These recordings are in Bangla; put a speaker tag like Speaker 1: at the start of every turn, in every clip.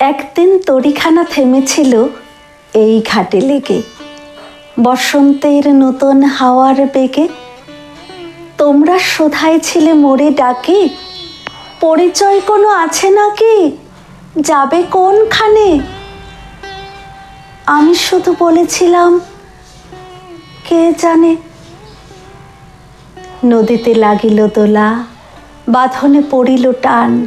Speaker 1: একদিন তড়িখানা থেমেছিল এই ঘাটে লেগে। বসন্তের নতুন হাওয়ার বেগে তোমরা শোধাই ছিলে মোড়ে ডাকে। পরিচয় কোনো আছে নাকি? যাবে কোনখানে? আমি শুধু বলেছিলাম, কে জানে? নদীতে লাগিল দোলা, বাঁধনে পড়িল টান।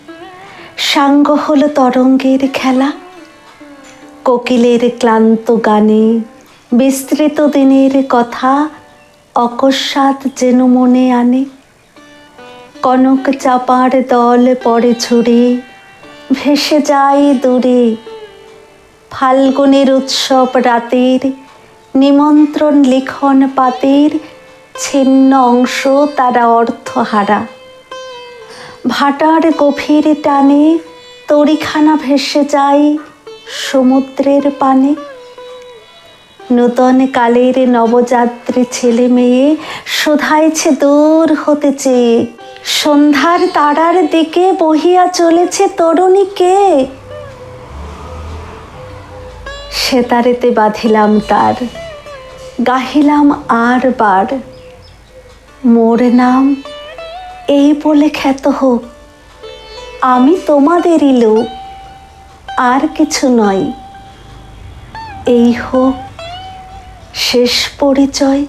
Speaker 1: সাঙ্গ হলো তরঙ্গের খেলা। কোকিলের ক্লান্ত গানে বিস্তৃত দিনের কথা অকস্মাৎ যেন মনে আনে। কনক চাপার দল পড়ে ঝুড়ে ভেসে যায় দূরে। ফাল্গুনের উৎসব রাতের নিমন্ত্রণ লিখন পাতের, ছিন্ন অংশ তারা অর্থহারা। ভাটার গভীর টানে তরিখানা ভেসে যায় সমুদ্রের পানে। নূতন কালের নবযাত্রী ছেলে মেয়ে শোধাইছে দূর হতে চেয়ে। সন্ধ্যার তারার দিকে বহিয়া চলেছে তরুণী কে? সেতারেতে বাঁধিলাম তার, গাহিলাম আর বার। মোর নাম এই বলে খ্যাত হোক। আমি তোমাদেরই লোক আর কিছু নয়। এই হোক শেষ পরিচয়।